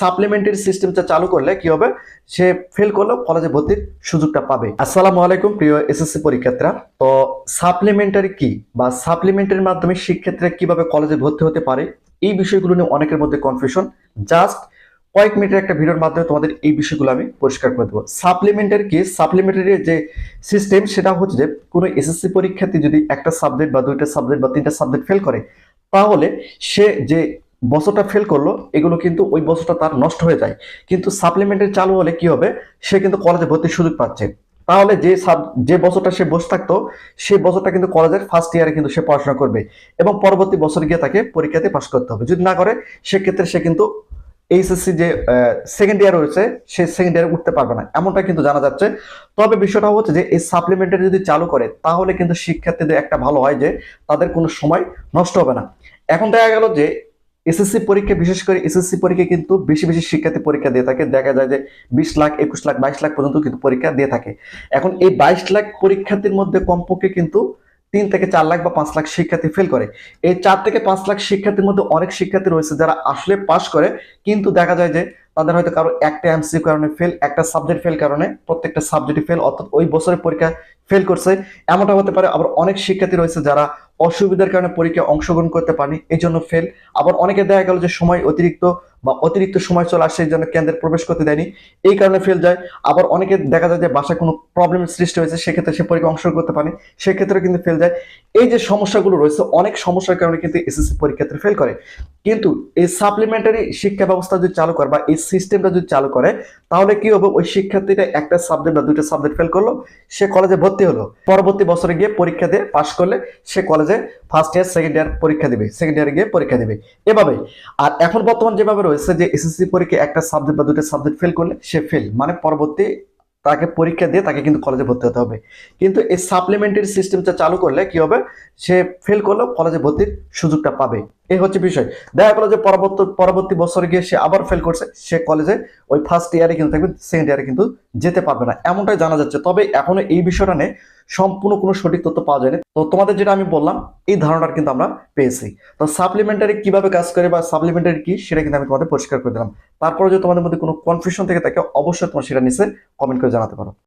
Supplementary সিস্টেমটা চালু করলে কি হবে? সে ফেল করলেও কলেজে ভর্তির সুযোগটা পাবে। আসসালামু আলাইকুম, প্রিয় এসএসসি পরীক্ষার্থীরা। তো সাপ্লিমেন্টারি কি বা সাপ্লিমেন্টারির মাধ্যমে শিক্ষার্থীরা কীভাবে কলেজে ভর্তি হতে পারে? এই বিষয়গুলো নিয়ে অনেকের মধ্যে কনফিউশন জাস্ট কয়েক মিনিটের একটা ভিডিওর মাধ্যমে তোমাদের এই বিষয়গুলো আমি পরিষ্কার করে দেবো। সাপ্লিমেন্টারি কি? সাপ্লিমেন্টারি যে সিস্টেম সেটা হচ্ছে যে কোনো এসএসসি পরীক্ষার্থী যদি একটা সাবজেক্ট বা দুইটা সাবজেক্ট বা তিনটা সাবজেক্ট ফেল করে, তাহলে সে যে বছরটা ফেল করল, এগুলো কিন্তু ওই বছরটা তার নষ্ট হয়ে যায়। কিন্তু সাপ্লিমেন্টারি চালু হলে কি হবে? সে কিন্তু কলেজে ভর্তির সুযোগ পাচ্ছে। তাহলে যে সাব যে বছরটা সে বসে থাকতো, সেই বছরটা কিন্তু কলেজের ফার্স্ট ইয়ারে কিন্তু সে পড়াশোনা করবে এবং পরবর্তী বছর গিয়ে তাকে পরীক্ষাতে পাশ করতে হবে। যদি না করে, সেক্ষেত্রে সে কিন্তু এইচএসসি যে সেকেন্ড ইয়ার রয়েছে, সে সেকেন্ড ইয়ারে উঠতে পারবে না। এমনটা কিন্তু জানা যাচ্ছে। তবে বিষয়টা হচ্ছে যে, এই সাপ্লিমেন্টারি যদি চালু করে, তাহলে কিন্তু শিক্ষার্থীদের একটা ভালো হয় যে, তাদের কোনো সময় নষ্ট হবে না। এখন দেখা গেল যে এসএসসি পরীক্ষা, বিশেষ করে এসএসসি পরীক্ষা কিন্তু বেশি বেশি শিক্ষার্থী পরীক্ষা দিয়ে থাকে। দেখা যায় যে বিশ লাখ, একুশ লাখ, বাইশ লাখ পর্যন্ত কিন্তু পরীক্ষা দিয়ে থাকে। এখন এই বাইশ লাখ পরীক্ষার্থীর মধ্যে কমপক্ষে কিন্তু তিন থেকে চার লাখ বা পাঁচ লাখ শিক্ষার্থী ফেল করে। এই চার থেকে পাঁচ লাখ শিক্ষার্থীর মধ্যে অনেক শিক্ষার্থী রয়েছে যারা আসলে পাস করে, কিন্তু দেখা যায় যে তাদের হয়তো কারও একটা এমসি কারণে ফেল একটা সাবজেক্ট ফেল কারণে প্রত্যেকটা সাবজেক্টে ফেল অর্থাৎ ওই বছরের পরীক্ষা ফেল করছে এমনটা হতে পারে। আবার অনেক শিক্ষার্থী রয়েছে যারা অসুবিধার কারণে পরীক্ষায় অংশগ্রহণ করতে পারেনি এই জন্য ফেল আবার অনেকে দেখা গেল যে সময় অতিরিক্ত বা অতিরিক্ত সময় চলে আসছে এই জন্য কেন্দ্রে প্রবেশ করতে দেয়নি, এই কারণে ফেল যায়। আবার অনেকে দেখা যায় যে বাসায় কোনো প্রবলেমের সৃষ্টি হয়েছে, সেক্ষেত্রে সে পরীক্ষা অংশগ্রহণ করতে পারেনি সেক্ষেত্রে কিন্তু ফেল যায়। এই যে সমস্যাগুলো রয়েছে, অনেক সমস্যার কারণে কিন্তু এসএসসি পরীক্ষার্থী ফেল করে। কিন্তু এই সাপ্লিমেন্টারি শিক্ষা ব্যবস্থা যদি চালু করে বা এই সিস্টেমটা যদি চালু করে তাহলে কি হবে? ওই শিক্ষার্থীটা একটা সাবজেক্ট বা দুইটা সাবজেক্ট ফেল করল, সে কলেজে ভর্তি হলো। পরবর্তী বছরে গিয়ে পরীক্ষা দিয়ে পাশ করলে সে কলেজে ফার্স্ট ইয়ার সেকেন্ড ইয়ার পরীক্ষা দিবে। সেকেন্ড ইয়ারে গিয়ে পরীক্ষা দিবে। এভাবে। আর এখন বর্তমান যেভাবে রয়েছে যে এসএসসি পরীক্ষা একটা সাবজেক্ট বা দুটো সাবজেক্ট ফেল করলে সে ফেল মানে পরবর্তী তাকে পরীক্ষা দিয়ে তাকে কিন্তু কলেজে ভর্তি হতে হবে। কিন্তু এই সাপ্লিমেন্টারি সিস্টেমটা চালু করলে কি হবে? সে ফেল করলেও কলেজে ভর্তির সুযোগটা পাবে। এই হচ্ছে বিষয়। দেখা গেলো যে পরবর্তী পরবর্তী বছরে গিয়ে সে আবার ফেল করছে, সে কলেজে ওই ফার্স্ট ইয়ারে কিন্তু থাকবে সেকেন্ড ইয়ারে কিন্তু যেতে পারবে না। এমনটাই জানা যাচ্ছে। তবে এখনও এই বিষয়টা নিয়ে সম্পূর্ণ কোনো সঠিক তথ্য পাওয়া যায়নি। তো তোমাদের যেটা আমি বললাম, এই ধারণাটা কিন্তু আমরা পেয়েছি। তো সাপ্লিমেন্টারি কীভাবে কাজ করে বা সাপ্লিমেন্টারি কি, সেটা কিন্তু আমি তোমাদের পরিষ্কার করে দিলাম। তারপরে যদি তোমাদের মধ্যে কোনো কনফিউশন থেকে থাকে, অবশ্যই তোমার সেটা নিচে কমেন্ট করে জানাতে পারো।